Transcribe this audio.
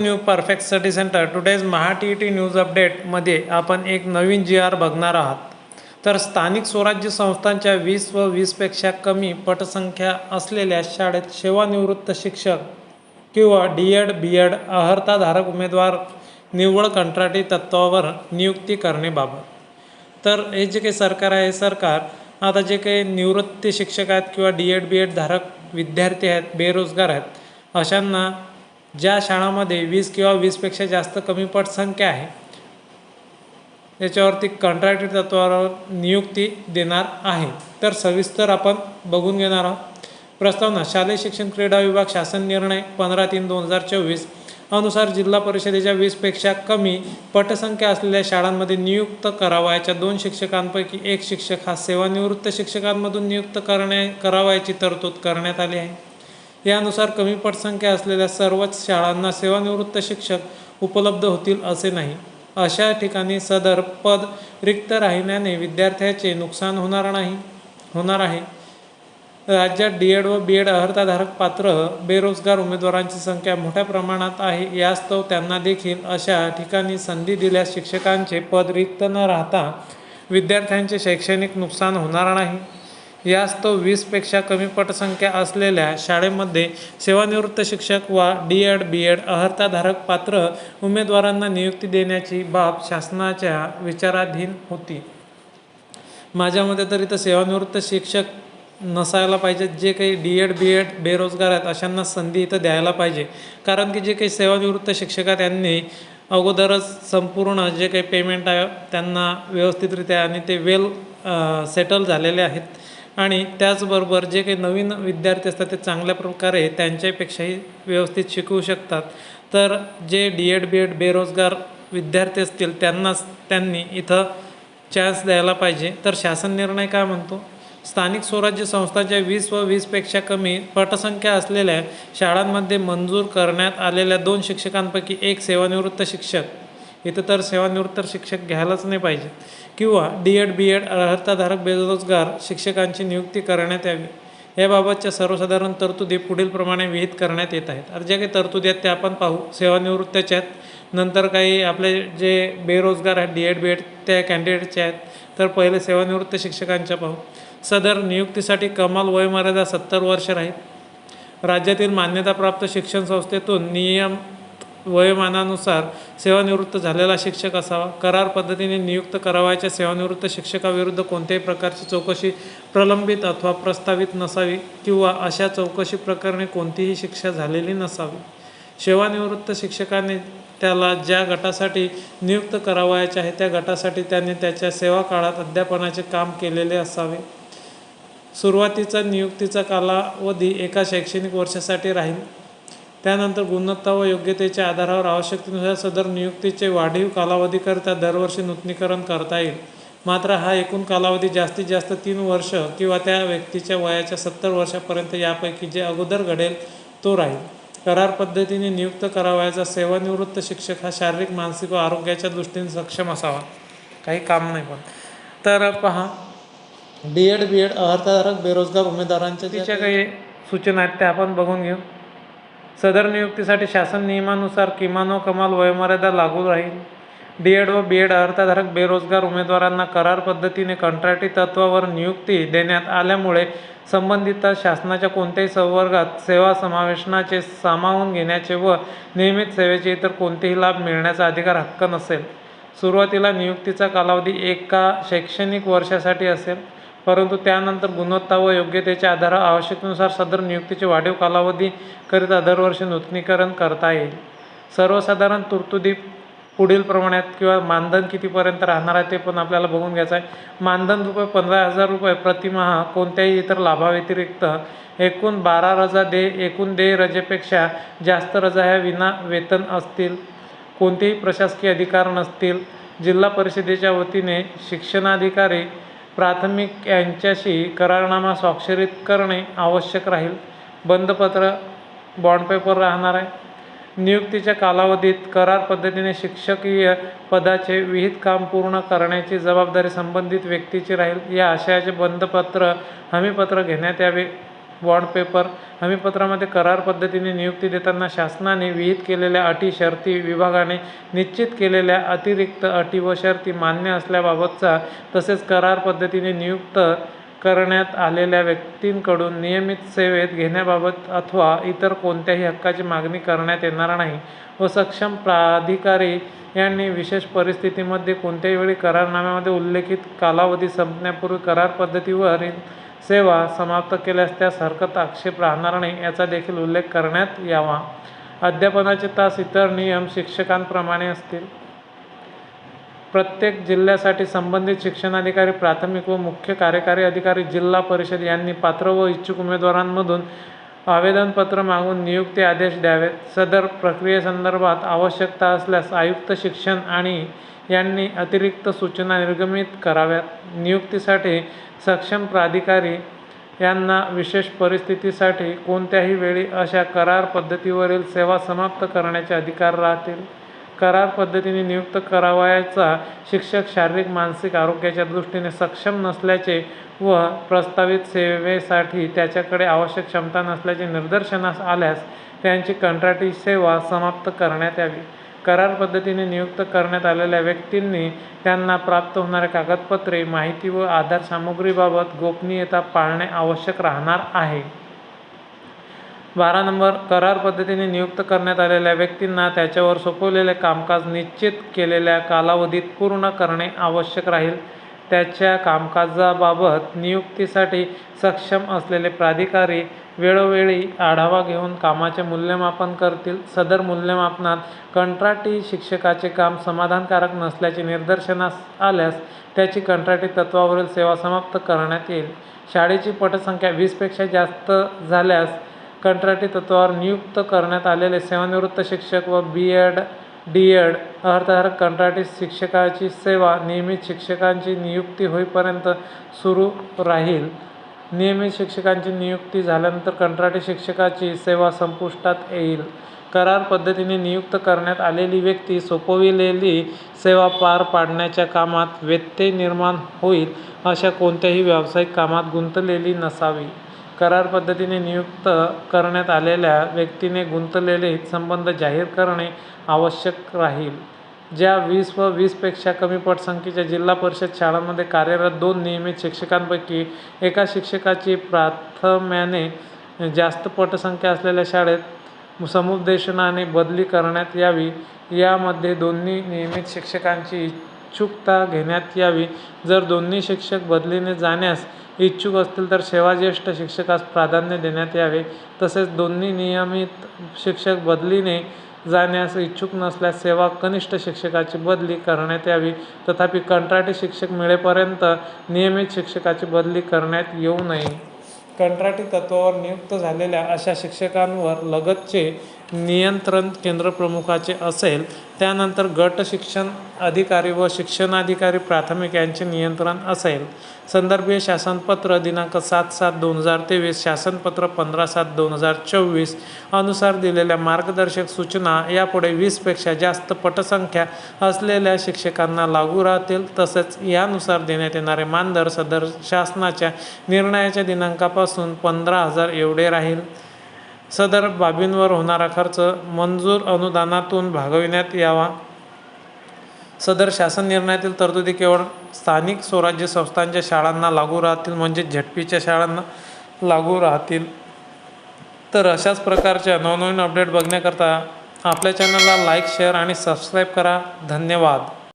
New perfect study centre. Today's Maha T E T news अपडेटमध्ये आपण एक नवीन जी R बघणार आहात. तर स्थानिक स्वराज्य संस्थांच्या वीस व वीसपेक्षा कमी पटसंख्या असलेल्या शाळेत सेवानिवृत्त शिक्षक किंवा डी एड बी एड अर्हताधारक उमेदवार निव्वळ कंत्राटी तत्त्वावर नियुक्ती करण्याबाबत. तर हे जे काही सरकार आहे हे सरकार आता जे काही निवृत्ती शिक्षक आहेत किंवा डी एड बी एड धारक विद्यार्थी आहेत बेरोजगार आहेत अशांना ज्या शाळांमध्ये वीस किंवा वीसपेक्षा जास्त कमी पटसंख्या आहे याच्यावरती कंत्राटी तत्वावर नियुक्ती देणार आहे. तर सविस्तर आपण बघून घेणार आहोत. प्रस्तावना शालेय शिक्षण क्रीडा विभाग शासन निर्णय पंधरा तीन दोन हजार चोवीस अनुसार जिल्हा परिषदेच्या वीसपेक्षा कमी पटसंख्या असलेल्या शाळांमध्ये नियुक्त करावयाच्या दोन शिक्षकांपैकी एक शिक्षक हा सेवानिवृत्त शिक्षकांमधून नियुक्त करण्या करावयाची तरतूद करण्यात आली आहे. यानुसार कमी पटसंख्या असलेल्या सर्वच शाळांना सेवानिवृत्त शिक्षक उपलब्ध होतील असे नाही. अशा ठिकाणी सदर पद रिक्त राहिल्याने विद्यार्थ्याचे नुकसान होणार नाही होणार आहे. राज्यात डी एड व बी एड अर्हताधारक पात्र बेरोजगार उमेदवारांची संख्या मोठ्या प्रमाणात आहे यास्तव त्यांना देखील अशा ठिकाणी संधी दिल्यास शिक्षकांचे पद रिक्त न राहता विद्यार्थ्यांचे शैक्षणिक नुकसान होणार नाही. यास्तव वीसपेक्षा कमी पटसंख्या असलेल्या शाळेमध्ये सेवानिवृत्त शिक्षक वा डी एड बी एड अर्हताधारक पात्र उमेदवारांना नियुक्ती देण्याची बाब शासनाच्या विचाराधीन होती. माझ्या मते तर इथं सेवानिवृत्त शिक्षक नसायला पाहिजे जे काही डी एड बी एड बेरोजगार आहेत अशांना संधी इथं द्यायला पाहिजे. कारण की जे काही सेवानिवृत्त शिक्षक आहेत त्यांनी अगोदरच संपूर्ण जे काही पेमेंट आहे त्यांना व्यवस्थितरित्या आणि ते वेल सेटल झालेले आहेत. आणि त्याचबरोबर जे काही नवीन विद्यार्थी असतात ते चांगल्या प्रकारे त्यांच्यापेक्षाही व्यवस्थित शिकवू शकतात. तर जे डी एड बी एड बेरोजगार विद्यार्थी असतील त्यांनाच त्यांनी इथं चान्स द्यायला पाहिजे. तर शासन निर्णय काय म्हणतो? स्थानिक स्वराज्य संस्थांच्या वीस व वीसपेक्षा कमी पटसंख्या असलेल्या शाळांमध्ये मंजूर करण्यात आलेल्या दोन शिक्षकांपैकी एक सेवानिवृत्त शिक्षक. इथं तर सेवानिवृत्त शिक्षक घ्यायलाच नाही पाहिजेत किंवा डी एड बी एड अर्हताधारक बेरोजगार शिक्षकांची नियुक्ती करण्यात यावी. याबाबतच्या सर्वसाधारण तरतुदी पुढीलप्रमाणे विहित करण्यात येत आहेत. तर ज्या काही तरतुदी आहेत त्या आपण पाहू. सेवानिवृत्त्याच्या आहेत. नंतर काही आपले जे बेरोजगार आहेत डी एड बी एड त्या कॅन्डिडेटच्या आहेत. तर पहिले सेवानिवृत्त शिक्षकांच्या पाहू. सदर नियुक्तीसाठी कमाल वयमर्यादा सत्तर वर्ष राहील. राज्यातील मान्यताप्राप्त शिक्षण संस्थेतून नियम वयोमानानुसार सेवानिवृत्त झालेला शिक्षक असावा. करार पद्धतीने नियुक्त करावायच्या सेवानिवृत्त शिक्षकाविरुद्ध कोणत्याही प्रकारची चौकशी प्रलंबित अथवा प्रस्तावित नसावी किंवा अशा चौकशी प्रकरणी कोणतीही शिक्षा झालेली नसावी. सेवानिवृत्त शिक्षकाने त्याला ज्या गटासाठी नियुक्त करावायचे आहे त्या गटासाठी त्याने त्याच्या सेवा काळात अध्यापनाचे काम केलेले असावे. सुरुवातीचा नियुक्तीचा कालावधी एका शैक्षणिक वर्षासाठी राहील. त्यानंतर गुणवत्ता व योग्यतेच्या आधारावर आवश्यकतेनुसार सदर नियुक्तीचे वाढीव कालावधीकरिता दरवर्षी नूतनीकरण करता येईल. मात्र हा एकूण कालावधी जास्तीत जास्त तीन वर्ष किंवा त्या व्यक्तीच्या वयाच्या सत्तर वर्षापर्यंत यापैकी जे अगोदर घडेल तो राहील. करार पद्धतीने नियुक्त करावयाचा सेवानिवृत्त शिक्षक हा शारीरिक मानसिक व आरोग्याच्या दृष्टीने सक्षम असावा. काही काम नाही पण. तर पहा. डी एड बी एड अर्थधारक बेरोजगार उमेदवारांच्या ज्या काही सूचना आहेत त्या आपण बघून घेऊ. सदर नियुक्तीसाठी शासन नियमानुसार किमान व कमाल वयोमर्यादा लागू राहील. डी एड व बी एड अर्थधारक बेरोजगार उमेदवारांना करार पद्धतीने कंत्राटी तत्वावर नियुक्ती देण्यात आल्यामुळे संबंधित शासनाच्या कोणत्याही संवर्गात सेवा समावेशनाचे सामावून घेण्याचे व नियमित सेवेचे इतर कोणतेही लाभ मिळण्याचा अधिकार हक्क नसेल. सुरुवातीला नियुक्तीचा कालावधी एका शैक्षणिक वर्षासाठी असेल. परंतु त्यानंतर गुणवत्ता व योग्यतेच्या आधारावर आवश्यकतेनुसार सदर नियुक्तीचे वाढीव कालावधीकरिता दरवर्षी नूतनीकरण करता येईल. सर्वसाधारण तरतुदी पुढील प्रमाणात किंवा मानधन कितीपर्यंत राहणार आहे ते पण आपल्याला बघून घ्यायचं आहे. मानधन रुपये पंधरा हजार रुपये प्रतिमाह कोणत्याही इतर लाभाव्यतिरिक्त एकूण बारा रजा दे एकूण देय रजेपेक्षा जास्त रजा ह्या विना वेतन असतील. कोणतेही प्रशासकीय अधिकार नसतील. जिल्हा परिषदेच्या वतीने शिक्षणाधिकारी प्राथमिक यांच्याशी करारनामा स्वाक्षरित करणे आवश्यक राहील. बंदपत्र बॉन्ड पेपर राहणार आहे. नियुक्तीच्या कालावधीत करार पद्धतीने शिक्षकीय पदाचे विहित काम पूर्ण करण्याची जबाबदारी संबंधित व्यक्तीची राहील. या आशयाचे बंदपत्र हमीपत्र घेण्यात यावे. बॉन्ड पेपर हमीपत्रामध्ये करार पद्धतीने नियुक्ती देताना शासनाने विहित केलेल्या अटी शर्ती विभागाने निश्चित केलेल्या अतिरिक्त अटी व शर्ती मान्य असल्याबाबतचा तसेच करार पद्धतीने नियुक्त करण्यात आलेल्या व्यक्तींकडून नियमित सेवेत घेण्याबाबत अथवा इतर कोणत्याही हक्काची मागणी करण्यात येणार नाही व सक्षम प्राधिकारी यांनी विशेष परिस्थितीमध्ये कोणत्याही वेळी करारनाम्यामध्ये उल्लेखित कालावधी संपण्यापूर्वी करार पद्धतीवर सेवा समाप्त केल्यास त्यास हरकत आक्षेप राहणार नाही याचा देखील उल्लेख करण्यात यावा. अध्यापनाचे तास इतर नियम शिक्षकांप्रमाणे असतील. प्रत्येक जिल्ह्यासाठी संबंधित शिक्षणाधिकारी प्राथमिक व मुख्य कार्यकारी अधिकारी जिल्हा परिषद यांनी पात्र व इच्छुक उमेदवारांमधून आवेदनपत्र मागून नियुक्ती आदेश द्यावेत. सदर प्रक्रियेसंदर्भात आवश्यकता असल्यास आयुक्त शिक्षण आणि यांनी अतिरिक्त सूचना निर्गमित कराव्यात. नियुक्तीसाठी सक्षम प्राधिकारी यांना विशेष परिस्थितीसाठी कोणत्याही वेळी अशा करार पद्धतीवरील सेवा समाप्त करण्याचे अधिकार राहतील. करार पद्धतीने नियुक्त करावयाचा शिक्षक शारीरिक मानसिक आरोग्याच्या दृष्टीने सक्षम नसल्याचे व प्रस्तावित सेवेसाठी त्याच्याकडे आवश्यक क्षमता नसल्याचे निदर्शनास आल्यास त्यांची कंत्राटी सेवा समाप्त करण्यात यावी. करार पद्धतीने नियुक्त करण्यात आलेल्या व्यक्तींनी त्यांना प्राप्त होणाऱ्या कागदपत्रे माहिती व आधार सामुग्रीबाबत गोपनीयता पाळणे आवश्यक राहणार आहे. बारा नंबर करार पद्धतीने नियुक्त करण्यात आलेल्या व्यक्तींना त्याच्यावर सोपवलेले कामकाज निश्चित केलेल्या कालावधीत पूर्ण करणे आवश्यक राहील. त्याच्या कामकाजाबाबत नियुक्तीसाठी सक्षम असलेले प्राधिकारी वेळोवेळी आढावा घेऊन कामाचे मूल्यमापन करतील. सदर मूल्यमापनात कंत्राटी शिक्षकाचे काम समाधानकारक नसल्याचे निदर्शनास आल्यास त्याची कंत्राटी तत्वावरील सेवा समाप्त करण्यात येईल. शाळेची पटसंख्या वीसपेक्षा जास्त झाल्यास कंत्राटी तत्वावर नियुक्त करण्यात आलेले सेवानिवृत्त शिक्षक व बी एड डी एड अर्थधारक कंत्राटी शिक्षकाची सेवा नियमित शिक्षकांची नियुक्ती होईपर्यंत सुरू राहील. नियमित शिक्षकांची नियुक्ती झाल्यानंतर कंत्राटी शिक्षकाची सेवा संपुष्टात येईल. करार पद्धतीने नियुक्त करण्यात आलेली व्यक्ती सोपविलेली सेवा पार पाडण्याच्या कामात व्यत्यय निर्माण होईल अशा कोणत्याही व्यावसायिक कामात गुंतलेली नसावी. करार पद्धतीने नियुक्त करण्यात आलेल्या व्यक्तीने गुंतलेले हितसंबंध जाहीर करणे आवश्यक राहील. ज्या वीस व वीसपेक्षा कमी पटसंख्येच्या जिल्हा परिषद शाळांमध्ये कार्यरत दोन नियमित शिक्षकांपैकी एका शिक्षकाची प्राथम्याने जास्त पटसंख्या असलेल्या शाळेत समुपदेशनाने बदली करण्यात यावी. यामध्ये दोन्ही नियमित शिक्षकांची इच्छुकता घेण्यात यावी. जर दोन्ही शिक्षक बदलीने जाण्यास इच्छुक असतील तर सेवाज्येष्ठ शिक्षकास प्राधान्य देण्यात यावे. तसेच दोन्ही नियमित शिक्षक बदलीने जाण्यास इच्छुक नसल्यास सेवा कनिष्ठ शिक्षकाची बदली करण्यात यावी. तथापि कंत्राटी शिक्षक मिळेपर्यंत नियमित शिक्षकाची बदली करण्यात येऊ नये. कंत्राटी तत्वावर नियुक्त झालेल्या अशा शिक्षकांवर लगतचे नियंत्रण केंद्रप्रमुखाचे असेल त्यानंतर गट शिक्षण अधिकारी व शिक्षणाधिकारी प्राथमिक यांचे नियंत्रण असेल. संदर्भीय शासनपत्र दिनांक सात सात दोन हजार तेवीस शासनपत्र पंधरा सात दोन हजार चोवीस अनुसार दिलेल्या मार्गदर्शक सूचना यापुढे वीसपेक्षा जास्त पटसंख्या असलेल्या शिक्षकांना लागू राहतील. तसेच यानुसार देण्यात येणारे मानदर सदर शासनाच्या निर्णयाच्या दिनांकापासून पंधरा हजार एवढे राहील. सदर बाबींवर होणारा खर्च मंजूर अनुदानातून भागविण्यात यावा. सदर शासन निर्णयातील तरतुदी केवळ स्थानिक स्वराज्य संस्थांच्या शाळांना लागू राहतील म्हणजे झटपीच्या शाळांना लागू राहतील. तर अशाच प्रकारच्या नवनवीन अपडेट बघण्याकरता आपल्या चॅनलला लाईक शेअर आणि सबस्क्राईब करा. धन्यवाद.